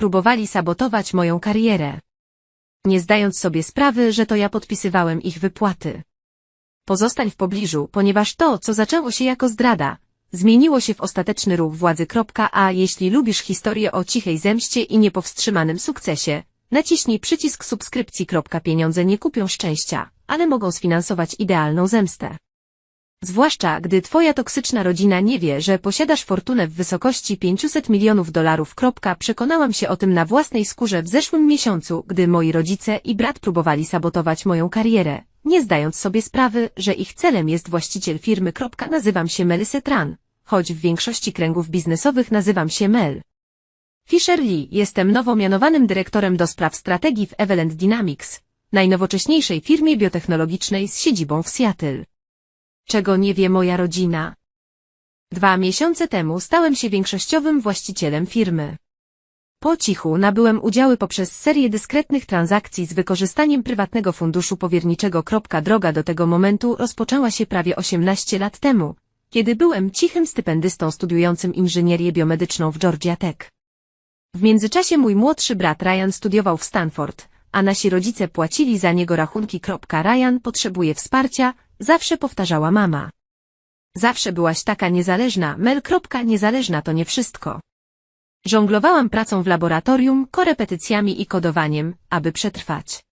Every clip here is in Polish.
Próbowali sabotować moją karierę. Nie zdając sobie sprawy, że to ja podpisywałem ich wypłaty. Pozostań w pobliżu, ponieważ to, co zaczęło się jako zdrada, zmieniło się w ostateczny ruch władzy. A jeśli lubisz historię o cichej zemście i niepowstrzymanym sukcesie, naciśnij przycisk subskrypcji. Pieniądze nie kupią szczęścia, ale mogą sfinansować idealną zemstę. Zwłaszcza, gdy twoja toksyczna rodzina nie wie, że posiadasz fortunę w wysokości 500 milionów dolarów. Przekonałam się o tym na własnej skórze w zeszłym miesiącu, gdy moi rodzice i brat próbowali sabotować moją karierę, nie zdając sobie sprawy, że ich celem jest właściciel firmy. Nazywam się Melissa Tran, choć w większości kręgów biznesowych nazywam się Mel. Fisher Lee, jestem nowo mianowanym dyrektorem do spraw strategii w Evelent Dynamics, najnowocześniejszej firmie biotechnologicznej z siedzibą w Seattle. Czego nie wie moja rodzina? Dwa miesiące temu stałem się większościowym właścicielem firmy. Po cichu nabyłem udziały poprzez serię dyskretnych transakcji z wykorzystaniem prywatnego funduszu powierniczego. Droga do tego momentu rozpoczęła się prawie 18 lat temu, kiedy byłem cichym stypendystą studiującym inżynierię biomedyczną w Georgia Tech. W międzyczasie mój młodszy brat Ryan studiował w Stanford, a nasi rodzice płacili za niego rachunki. Ryan potrzebuje wsparcia, zawsze powtarzała mama. Zawsze byłaś taka niezależna, Mel. Niezależna to nie wszystko. Żonglowałam pracą w laboratorium, korepetycjami i kodowaniem, aby przetrwać.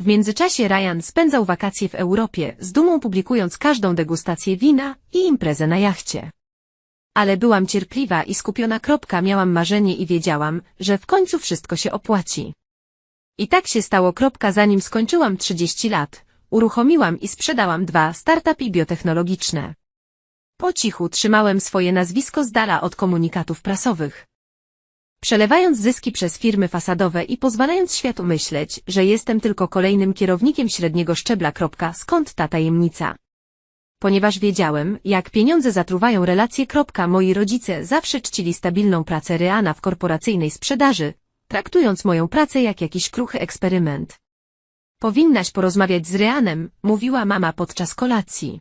W międzyczasie Ryan spędzał wakacje w Europie, z dumą publikując każdą degustację wina i imprezę na jachcie. Ale byłam cierpliwa i skupiona. Miałam marzenie i wiedziałam, że w końcu wszystko się opłaci. I tak się stało. Zanim skończyłam 30 lat, uruchomiłam i sprzedałam dwa startupy biotechnologiczne. Po cichu trzymałem swoje nazwisko z dala od komunikatów prasowych. Przelewając zyski przez firmy fasadowe i pozwalając światu myśleć, że jestem tylko kolejnym kierownikiem średniego szczebla. Skąd ta tajemnica? Ponieważ wiedziałem, jak pieniądze zatruwają relacje. Moi rodzice zawsze czcili stabilną pracę Ryana w korporacyjnej sprzedaży, traktując moją pracę jak jakiś kruchy eksperyment. Powinnaś porozmawiać z Ryanem, mówiła mama podczas kolacji.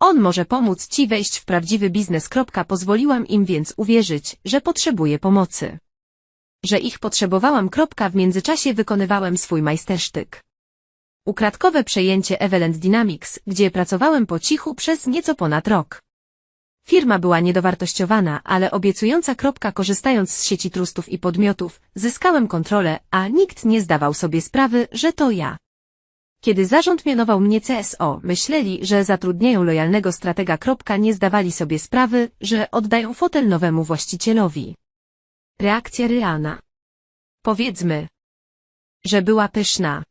On może pomóc ci wejść w prawdziwy biznes. Pozwoliłam im więc uwierzyć, że potrzebuję pomocy. Że ich potrzebowałam. W międzyczasie wykonywałem swój majstersztyk. Ukradkowe przejęcie Evelent Dynamics, gdzie pracowałem po cichu przez nieco ponad rok. Firma była niedowartościowana, ale obiecująca. Korzystając z sieci trustów i podmiotów, zyskałem kontrolę, a nikt nie zdawał sobie sprawy, że to ja. Kiedy zarząd mianował mnie CSO, myśleli, że zatrudniają lojalnego stratega. Nie zdawali sobie sprawy, że oddają fotel nowemu właścicielowi. Reakcja Ryana. Powiedzmy, że była pyszna.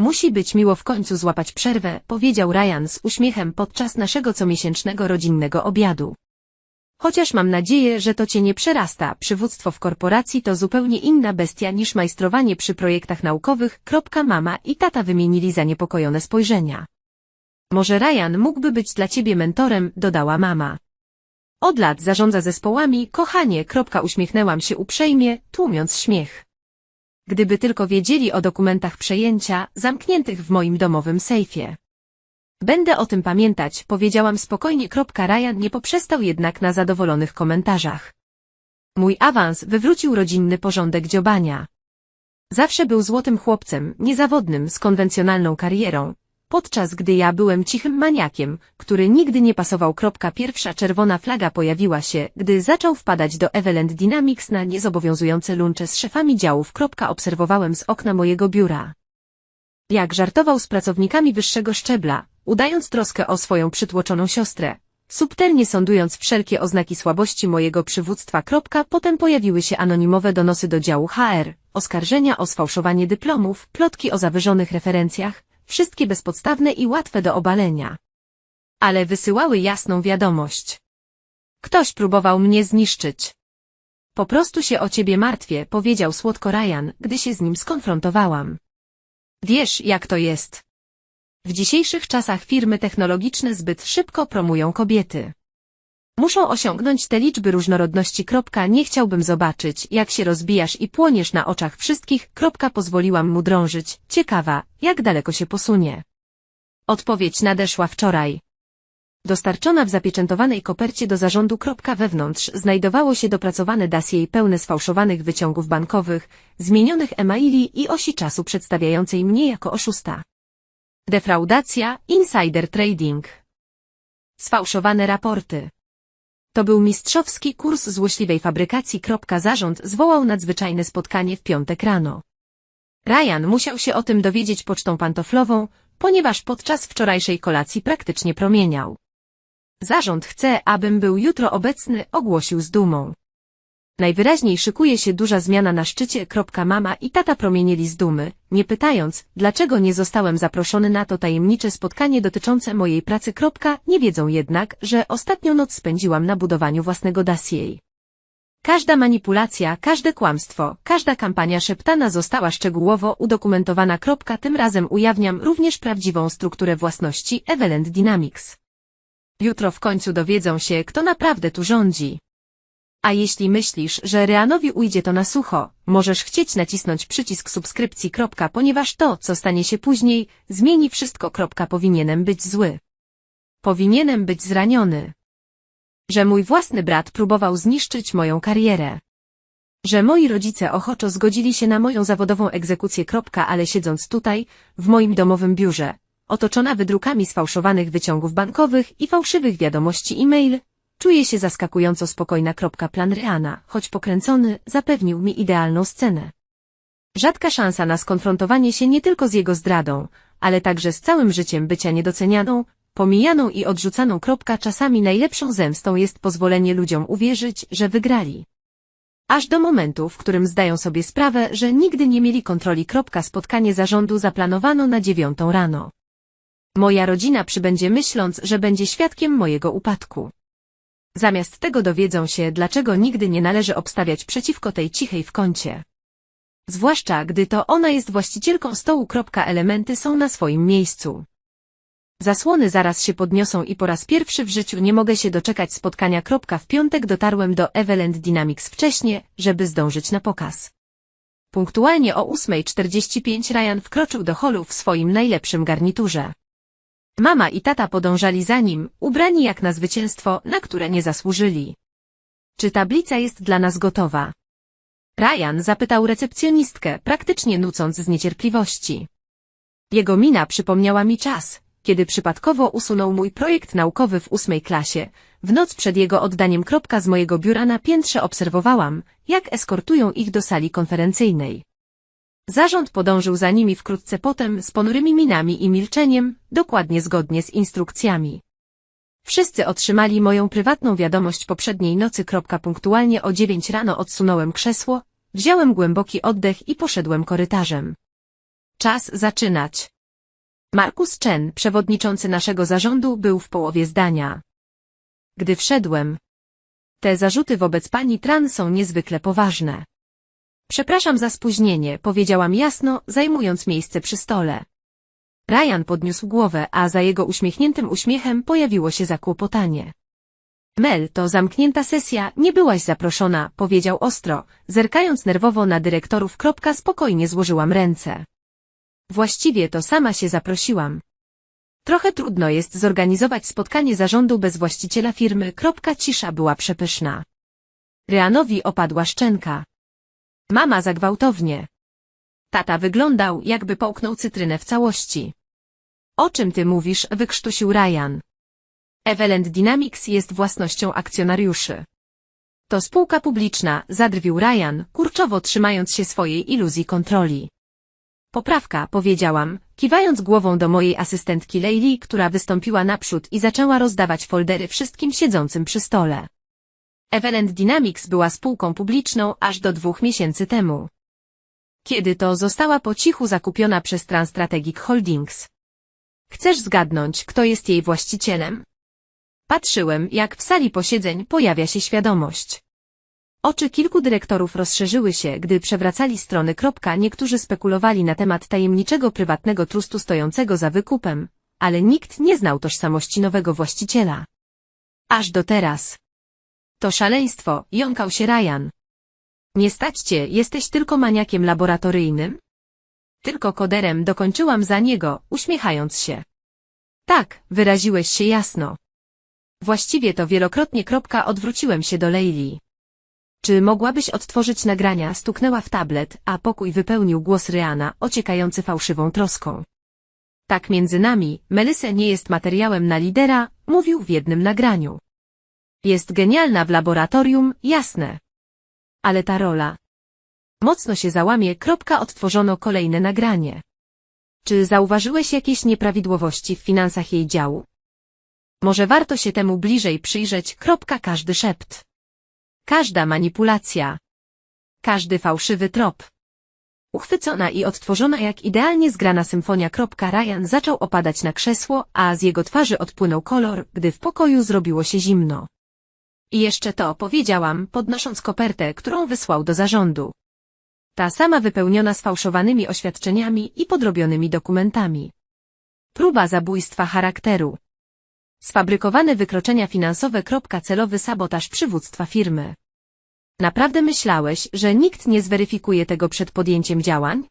Musi być miło w końcu złapać przerwę, powiedział Ryan z uśmiechem podczas naszego comiesięcznego rodzinnego obiadu. Chociaż mam nadzieję, że to cię nie przerasta, przywództwo w korporacji to zupełnie inna bestia niż majstrowanie przy projektach naukowych. Mama i tata wymienili zaniepokojone spojrzenia. Może Ryan mógłby być dla ciebie mentorem, dodała mama. Od lat zarządza zespołami, kochanie. Uśmiechnęłam się uprzejmie, tłumiąc śmiech. Gdyby tylko wiedzieli o dokumentach przejęcia, zamkniętych w moim domowym sejfie. Będę o tym pamiętać, powiedziałam spokojnie. Ryan nie poprzestał jednak na zadowolonych komentarzach. Mój awans wywrócił rodzinny porządek dziobania. Zawsze był złotym chłopcem, niezawodnym, z konwencjonalną karierą, podczas gdy ja byłem cichym maniakiem, który nigdy nie pasował. Pierwsza czerwona flaga pojawiła się, gdy zaczął wpadać do Evelent Dynamics na niezobowiązujące luncze z szefami działów. Obserwowałem z okna mojego biura. Jak żartował z pracownikami wyższego szczebla, udając troskę o swoją przytłoczoną siostrę, subtelnie sądując wszelkie oznaki słabości mojego przywództwa. Potem pojawiły się anonimowe donosy do działu HR, oskarżenia o sfałszowanie dyplomów, plotki o zawyżonych referencjach, wszystkie bezpodstawne i łatwe do obalenia. Ale wysyłały jasną wiadomość. Ktoś próbował mnie zniszczyć. Po prostu się o ciebie martwię, powiedział słodko Ryan, gdy się z nim skonfrontowałam. Wiesz, jak to jest. W dzisiejszych czasach firmy technologiczne zbyt szybko promują kobiety. Muszą osiągnąć te liczby różnorodności. Nie chciałbym zobaczyć, jak się rozbijasz i płoniesz na oczach wszystkich. Pozwoliłam mu drążyć, ciekawa, jak daleko się posunie. Odpowiedź nadeszła wczoraj. Dostarczona w zapieczętowanej kopercie do zarządu. Wewnątrz znajdowało się dopracowane dossier pełne sfałszowanych wyciągów bankowych, zmienionych e-maili i osi czasu przedstawiającej mnie jako oszusta. Defraudacja, insider trading. Sfałszowane raporty. To był mistrzowski kurs złośliwej fabrykacji. Zarząd zwołał nadzwyczajne spotkanie w piątek rano. Ryan musiał się o tym dowiedzieć pocztą pantoflową, ponieważ podczas wczorajszej kolacji praktycznie promieniał. Zarząd chce, abym był jutro obecny, ogłosił z dumą. Najwyraźniej szykuje się duża zmiana na szczycie. Mama i tata promienieli z dumy, nie pytając, dlaczego nie zostałem zaproszony na to tajemnicze spotkanie dotyczące mojej pracy. Nie wiedzą jednak, że ostatnią noc spędziłam na budowaniu własnego dossier. Każda manipulacja, każde kłamstwo, każda kampania szeptana została szczegółowo udokumentowana. Tym razem ujawniam również prawdziwą strukturę własności Evelent Dynamics. Jutro w końcu dowiedzą się, kto naprawdę tu rządzi. A jeśli myślisz, że Reanowi ujdzie to na sucho, możesz chcieć nacisnąć przycisk subskrypcji. Ponieważ to, co stanie się później, zmieni wszystko. Powinienem być zły. Powinienem być zraniony. Że mój własny brat próbował zniszczyć moją karierę. Że moi rodzice ochoczo zgodzili się na moją zawodową egzekucję. Ale siedząc tutaj, w moim domowym biurze, otoczona wydrukami sfałszowanych wyciągów bankowych i fałszywych wiadomości e-mail, czuję się zaskakująco spokojna. Plan Reana, choć pokręcony, zapewnił mi idealną scenę. Rzadka szansa na skonfrontowanie się nie tylko z jego zdradą, ale także z całym życiem bycia niedocenianą, pomijaną i odrzucaną. Czasami najlepszą zemstą jest pozwolenie ludziom uwierzyć, że wygrali. Aż do momentu, w którym zdają sobie sprawę, że nigdy nie mieli kontroli. Spotkanie zarządu zaplanowano na dziewiątą rano. Moja rodzina przybędzie myśląc, że będzie świadkiem mojego upadku. Zamiast tego dowiedzą się, dlaczego nigdy nie należy obstawiać przeciwko tej cichej w kącie. Zwłaszcza, gdy to ona jest właścicielką stołu. Elementy są na swoim miejscu. Zasłony zaraz się podniosą i po raz pierwszy w życiu nie mogę się doczekać spotkania. W piątek dotarłem do Evelent Dynamics wcześnie, żeby zdążyć na pokaz. Punktualnie o 8.45 Ryan wkroczył do holu w swoim najlepszym garniturze. Mama i tata podążali za nim, ubrani jak na zwycięstwo, na które nie zasłużyli. Czy tablica jest dla nas gotowa? Ryan zapytał recepcjonistkę, praktycznie nucąc z niecierpliwości. Jego mina przypomniała mi czas, kiedy przypadkowo usunął mój projekt naukowy w ósmej klasie. W noc przed jego oddaniem kropka z mojego biura na piętrze obserwowałam, jak eskortują ich do sali konferencyjnej. Zarząd podążył za nimi wkrótce potem z ponurymi minami i milczeniem, dokładnie zgodnie z instrukcjami. Wszyscy otrzymali moją prywatną wiadomość poprzedniej nocy. Punktualnie o dziewięć rano odsunąłem krzesło, wziąłem głęboki oddech i poszedłem korytarzem. Czas zaczynać. Markus Chen, przewodniczący naszego zarządu, był w połowie zdania. Gdy wszedłem, te zarzuty wobec pani Tran są niezwykle poważne. Przepraszam za spóźnienie, powiedziałam jasno, zajmując miejsce przy stole. Ryan podniósł głowę, a za jego uśmiechniętym uśmiechem pojawiło się zakłopotanie. Mel, to zamknięta sesja, nie byłaś zaproszona, powiedział ostro, zerkając nerwowo na dyrektorów. Kropka, spokojnie złożyłam ręce. Właściwie to sama się zaprosiłam. Trochę trudno jest zorganizować spotkanie zarządu bez właściciela firmy. Kropka, cisza była przepyszna. Ryanowi opadła szczęka. Mama zagwałtownie. Tata wyglądał, jakby połknął cytrynę w całości. O czym ty mówisz, wykrztusił Ryan. Evelent Dynamics jest własnością akcjonariuszy. To spółka publiczna, zadrwił Ryan, kurczowo trzymając się swojej iluzji kontroli. Poprawka, powiedziałam, kiwając głową do mojej asystentki Leili, która wystąpiła naprzód i zaczęła rozdawać foldery wszystkim siedzącym przy stole. Evelent Dynamics była spółką publiczną aż do dwóch miesięcy temu. Kiedy to została po cichu zakupiona przez Transtrategic Holdings. Chcesz zgadnąć, kto jest jej właścicielem? Patrzyłem, jak w sali posiedzeń pojawia się świadomość. Oczy kilku dyrektorów rozszerzyły się, gdy przewracali strony. Niektórzy spekulowali na temat tajemniczego prywatnego trustu stojącego za wykupem, ale nikt nie znał tożsamości nowego właściciela. Aż do teraz. To szaleństwo, jąkał się Ryan. Nie stać cię, jesteś tylko maniakiem laboratoryjnym? Tylko koderem dokończyłam za niego, uśmiechając się. Tak, wyraziłeś się jasno. Właściwie to wielokrotnie kropka odwróciłem się do Leili. Czy mogłabyś odtworzyć nagrania? Stuknęła w tablet, a pokój wypełnił głos Ryana, ociekający fałszywą troską. Tak między nami, Melise nie jest materiałem na lidera, mówił w jednym nagraniu. Jest genialna w laboratorium, jasne. Ale ta rola. Mocno się załamie, kropka odtworzono kolejne nagranie. Czy zauważyłeś jakieś nieprawidłowości w finansach jej działu? Może warto się temu bliżej przyjrzeć, kropka każdy szept. Każda manipulacja. Każdy fałszywy trop. Uchwycona i odtworzona jak idealnie zgrana symfonia. Ryan zaczął opadać na krzesło, a z jego twarzy odpłynął kolor, gdy w pokoju zrobiło się zimno. I jeszcze to powiedziałam, podnosząc kopertę, którą wysłał do zarządu. Ta sama wypełniona sfałszowanymi oświadczeniami i podrobionymi dokumentami. Próba zabójstwa charakteru. Sfabrykowane wykroczenia finansowe. Celowy sabotaż przywództwa firmy. Naprawdę myślałeś, że nikt nie zweryfikuje tego przed podjęciem działań?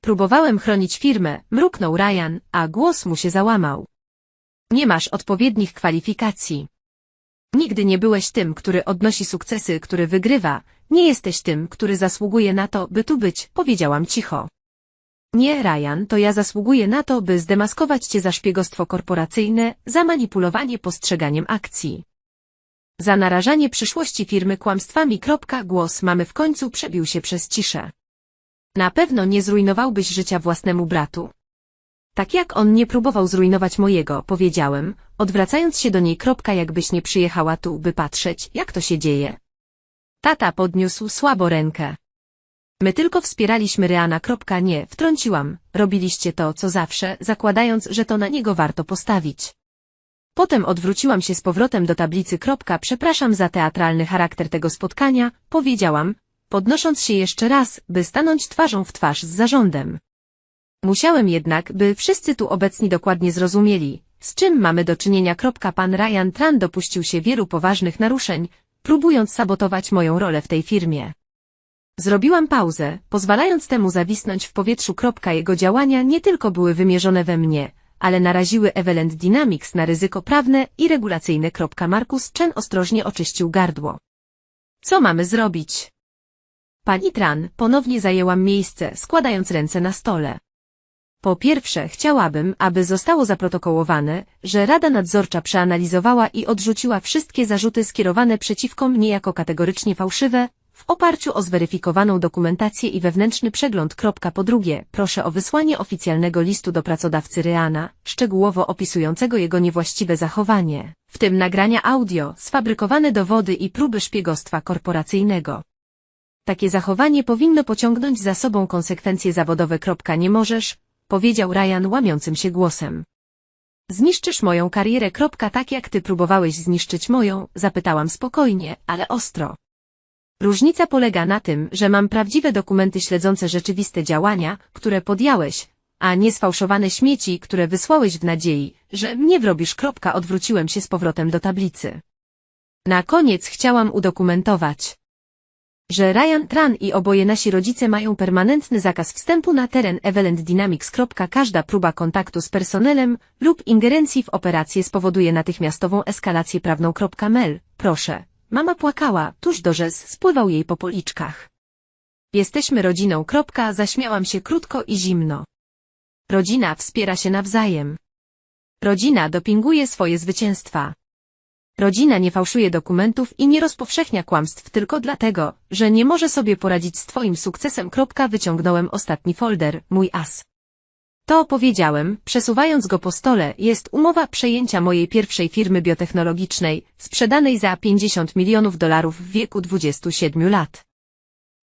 Próbowałem chronić firmę, mruknął Ryan, a głos mu się załamał. Nie masz odpowiednich kwalifikacji. Nigdy nie byłeś tym, który odnosi sukcesy, który wygrywa, nie jesteś tym, który zasługuje na to, by tu być, powiedziałam cicho. Nie, Ryan, to ja zasługuję na to, by zdemaskować cię za szpiegostwo korporacyjne, za manipulowanie postrzeganiem akcji. Za narażanie przyszłości firmy kłamstwami. Głos mamy w końcu przebił się przez ciszę. Na pewno nie zrujnowałbyś życia własnemu bratu. Tak jak on nie próbował zrujnować mojego, powiedziałem, odwracając się do niej. Jakbyś nie przyjechała tu, by patrzeć, jak to się dzieje. Tata podniósł słabo rękę. My tylko wspieraliśmy Ryana. Nie, wtrąciłam, robiliście to, co zawsze, zakładając, że to na niego warto postawić. Potem odwróciłam się z powrotem do tablicy. Przepraszam za teatralny charakter tego spotkania, powiedziałam, podnosząc się jeszcze raz, by stanąć twarzą w twarz z zarządem. Musiałem jednak, by wszyscy tu obecni dokładnie zrozumieli, z czym mamy do czynienia. Pan Ryan Tran dopuścił się wielu poważnych naruszeń, próbując sabotować moją rolę w tej firmie. Zrobiłam pauzę, pozwalając temu zawisnąć w powietrzu. Jego działania nie tylko były wymierzone we mnie, ale naraziły Evelent Dynamics na ryzyko prawne i regulacyjne. Markus Chen ostrożnie oczyścił gardło. Co mamy zrobić? Pani Tran, ponownie zajęłam miejsce, składając ręce na stole. Po pierwsze, chciałabym, aby zostało zaprotokołowane, że Rada Nadzorcza przeanalizowała i odrzuciła wszystkie zarzuty skierowane przeciwko mnie jako kategorycznie fałszywe, w oparciu o zweryfikowaną dokumentację i wewnętrzny przegląd. Po drugie, proszę o wysłanie oficjalnego listu do pracodawcy Ryana, szczegółowo opisującego jego niewłaściwe zachowanie, w tym nagrania audio, sfabrykowane dowody i próby szpiegostwa korporacyjnego. Takie zachowanie powinno pociągnąć za sobą konsekwencje zawodowe. Nie możesz, powiedział Ryan łamiącym się głosem. Zniszczysz moją karierę. Tak jak ty próbowałeś zniszczyć moją, zapytałam spokojnie, ale ostro. Różnica polega na tym, że mam prawdziwe dokumenty śledzące rzeczywiste działania, które podjąłeś, a nie sfałszowane śmieci, które wysłałeś w nadziei, że mnie wrobisz. Odwróciłem się z powrotem do tablicy. Na koniec chciałam udokumentować, że Ryan Tran i oboje nasi rodzice mają permanentny zakaz wstępu na teren Evelent Dynamics. Każda próba kontaktu z personelem lub ingerencji w operację spowoduje natychmiastową eskalację prawną. Mel, proszę, Mama płakała, tuż do rzez spływał jej po policzkach. Jesteśmy rodziną. Zaśmiałam się krótko i zimno. Rodzina wspiera się nawzajem. Rodzina dopinguje swoje zwycięstwa. Rodzina nie fałszuje dokumentów i nie rozpowszechnia kłamstw tylko dlatego, że nie może sobie poradzić z twoim sukcesem. Wyciągnąłem ostatni folder, mój as. To opowiedziałem, przesuwając go po stole, jest umowa przejęcia mojej pierwszej firmy biotechnologicznej, sprzedanej za 50 milionów dolarów w wieku 27 lat.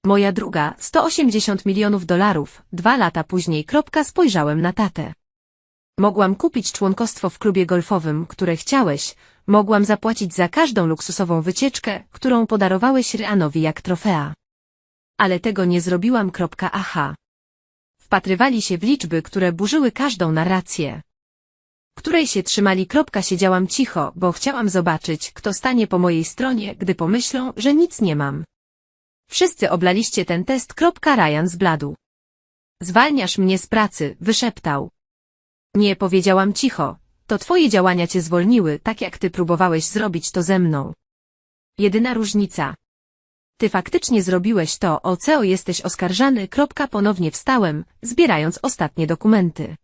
Moja druga, 180 milionów dolarów, dwa lata później. Spojrzałem na tatę. Mogłam kupić członkostwo w klubie golfowym, które chciałeś, mogłam zapłacić za każdą luksusową wycieczkę, którą podarowałeś Ryanowi jak trofea. Ale tego nie zrobiłam. Aha. Wpatrywali się w liczby, które burzyły każdą narrację. Której się trzymali. Siedziałam cicho, bo chciałam zobaczyć, kto stanie po mojej stronie, gdy pomyślą, że nic nie mam. Wszyscy oblaliście ten test. Ryan zbladł. Zwalniasz mnie z pracy, wyszeptał. Nie powiedziałam cicho. To twoje działania cię zwolniły, tak jak ty próbowałeś zrobić to ze mną. Jedyna różnica. Ty faktycznie zrobiłeś to, o co jesteś oskarżany. Kropka ponownie wstałem, zbierając ostatnie dokumenty.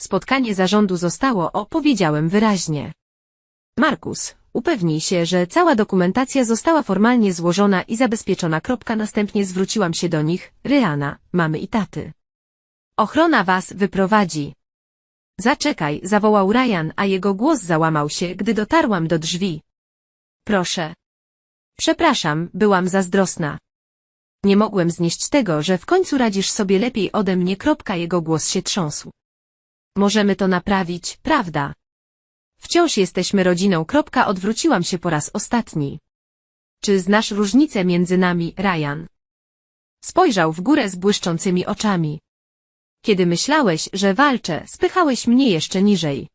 Spotkanie zarządu zostało, o, powiedziałem wyraźnie. Markus, upewnij się, że cała dokumentacja została formalnie złożona i zabezpieczona. Kropka następnie zwróciłam się do nich, Ryana, mamy i taty. Ochrona was wyprowadzi. Zaczekaj, zawołał Ryan, a jego głos załamał się, gdy dotarłam do drzwi. Proszę. Przepraszam, byłam zazdrosna. Nie mogłem znieść tego, że w końcu radzisz sobie lepiej ode mnie. Kropka, jego głos się trząsł. Możemy to naprawić, prawda? Wciąż jesteśmy rodziną. Kropka, odwróciłam się po raz ostatni. Czy znasz różnicę między nami, Ryan? Spojrzał w górę z błyszczącymi oczami. Kiedy myślałeś, że walczę, spychałeś mnie jeszcze niżej.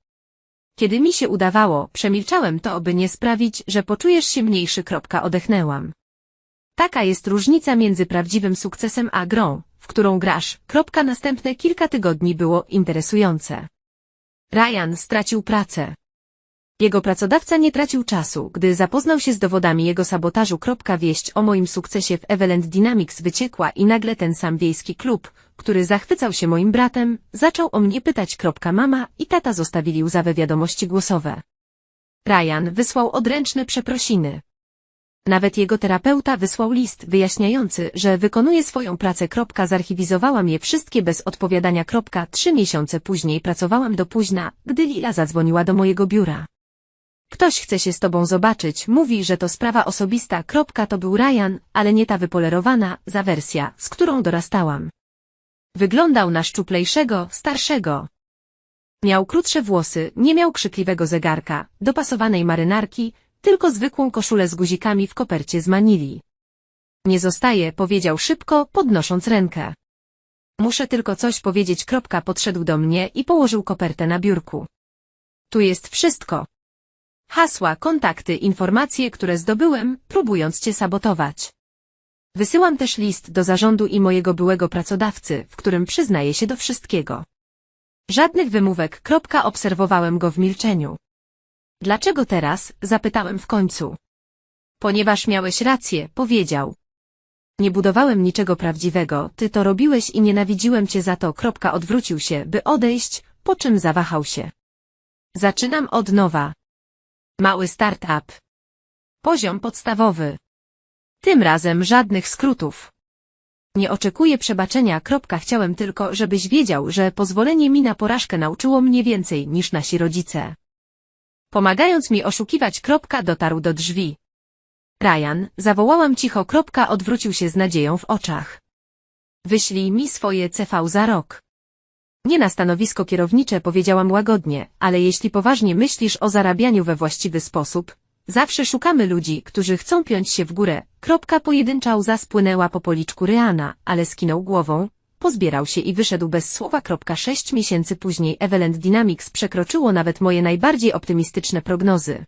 Kiedy mi się udawało, przemilczałem to, by nie sprawić, że poczujesz się mniejszy. Kropka, odechnęłam. Taka jest różnica między prawdziwym sukcesem a grą, w którą grasz. Kropka, następne kilka tygodni było interesujące. Ryan stracił pracę. Jego pracodawca nie tracił czasu, gdy zapoznał się z dowodami jego sabotażu. Wieść o moim sukcesie w Evelent Dynamics wyciekła i nagle ten sam wiejski klub, który zachwycał się moim bratem, zaczął o mnie pytać. Mama i tata zostawili łzawe wiadomości głosowe. Ryan wysłał odręczne przeprosiny. Nawet jego terapeuta wysłał list wyjaśniający, że wykonuje swoją pracę. Zarchiwizowałam je wszystkie bez odpowiadania. Trzy miesiące później pracowałam do późna, gdy Lila zadzwoniła do mojego biura. Ktoś chce się z tobą zobaczyć, mówi, że to sprawa osobista. Kropka, to był Ryan, ale nie ta wypolerowana, za wersja, z którą dorastałam. Wyglądał na szczuplejszego, starszego. Miał krótsze włosy, nie miał krzykliwego zegarka, dopasowanej marynarki, tylko zwykłą koszulę z guzikami w kopercie z Manili. Nie zostaje, powiedział szybko, podnosząc rękę. Muszę tylko coś powiedzieć. Kropka podszedł do mnie i położył kopertę na biurku. Tu jest wszystko. Hasła, kontakty, informacje, które zdobyłem, próbując cię sabotować. Wysyłam też list do zarządu i mojego byłego pracodawcy, w którym przyznaję się do wszystkiego. Żadnych wymówek. Obserwowałem go w milczeniu. Dlaczego teraz? zapytałem w końcu. Ponieważ miałeś rację, powiedział. Nie budowałem niczego prawdziwego, ty to robiłeś i nienawidziłem cię za to. Odwrócił się, by odejść, po czym zawahał się. Zaczynam od nowa. Mały startup. Poziom podstawowy. Tym razem żadnych skrótów. Nie oczekuję przebaczenia. Kropka. Chciałem tylko, żebyś wiedział, że pozwolenie mi na porażkę nauczyło mnie więcej niż nasi rodzice. Pomagając mi oszukiwać. Kropka dotarł do drzwi. Ryan, zawołałam cicho. Kropka odwrócił się z nadzieją w oczach. Wyślij mi swoje CV za rok. Nie na stanowisko kierownicze powiedziałam łagodnie, ale jeśli poważnie myślisz o zarabianiu we właściwy sposób, zawsze szukamy ludzi, którzy chcą piąć się w górę. Kropka pojedyncza łza spłynęła po policzku Ryana, ale skinął głową, pozbierał się i wyszedł bez słowa. Sześć miesięcy później Evelent Dynamics przekroczyło nawet moje najbardziej optymistyczne prognozy.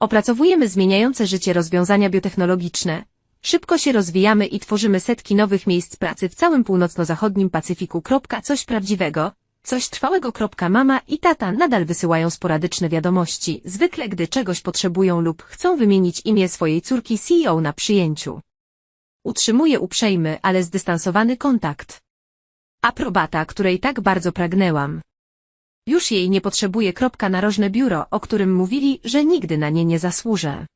Opracowujemy zmieniające życie rozwiązania biotechnologiczne, Szybko się rozwijamy i tworzymy setki nowych miejsc pracy w całym północno-zachodnim Pacyfiku. Coś prawdziwego, coś trwałego. Mama i tata nadal wysyłają sporadyczne wiadomości, zwykle gdy czegoś potrzebują lub chcą wymienić imię swojej córki CEO na przyjęciu. Utrzymuję uprzejmy, ale zdystansowany kontakt. Aprobata, której tak bardzo pragnęłam. Już jej nie potrzebuję. Narożne biuro, o którym mówili, że nigdy na nie nie zasłużę.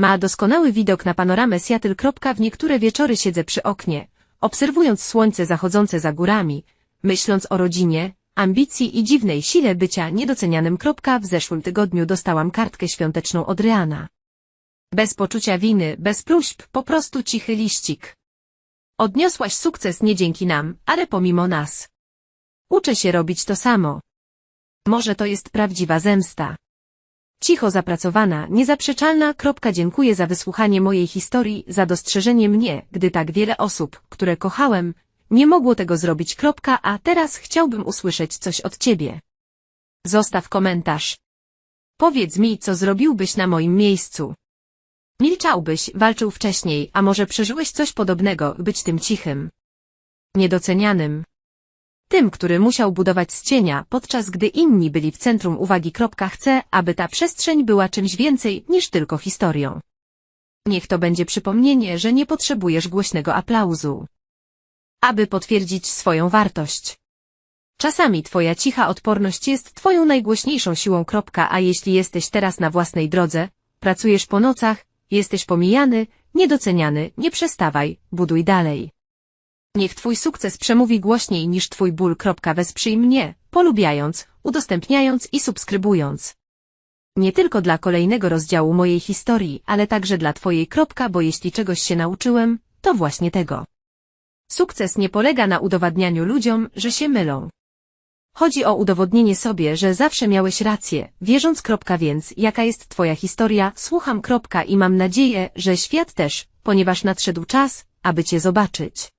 Ma doskonały widok na panoramę Seattle. W niektóre wieczory siedzę przy oknie, obserwując słońce zachodzące za górami, myśląc o rodzinie, ambicji i dziwnej sile bycia niedocenianym. W zeszłym tygodniu dostałam kartkę świąteczną od Ryana. Bez poczucia winy, bez próśb, po prostu cichy liścik. Odniosłaś sukces nie dzięki nam, ale pomimo nas. Uczę się robić to samo. Może to jest prawdziwa zemsta. Cicho zapracowana, niezaprzeczalna. Kropka dziękuję za wysłuchanie mojej historii, za dostrzeżenie mnie, gdy tak wiele osób, które kochałem, nie mogło tego zrobić. Kropka, a teraz chciałbym usłyszeć coś od ciebie. Zostaw komentarz. Powiedz mi, co zrobiłbyś na moim miejscu. Milczałbyś, walczył wcześniej, a może przeżyłeś coś podobnego, być tym cichym. Niedocenianym. Tym, który musiał budować z cienia, podczas gdy inni byli w centrum uwagi. Chcę, aby ta przestrzeń była czymś więcej niż tylko historią. Niech to będzie przypomnienie, że nie potrzebujesz głośnego aplauzu. Aby potwierdzić swoją wartość. Czasami twoja cicha odporność jest twoją najgłośniejszą siłą. A jeśli jesteś teraz na własnej drodze, pracujesz po nocach, jesteś pomijany, niedoceniany, nie przestawaj, buduj dalej. Niech twój sukces przemówi głośniej niż twój ból. Wesprzyj mnie, polubiając, udostępniając i subskrybując. Nie tylko dla kolejnego rozdziału mojej historii, ale także dla twojej. Bo jeśli czegoś się nauczyłem, to właśnie tego. Sukces nie polega na udowadnianiu ludziom, że się mylą. Chodzi o udowodnienie sobie, że zawsze miałeś rację, wierząc. Więc jaka jest twoja historia, słucham. I mam nadzieję, że świat też, ponieważ nadszedł czas, aby cię zobaczyć.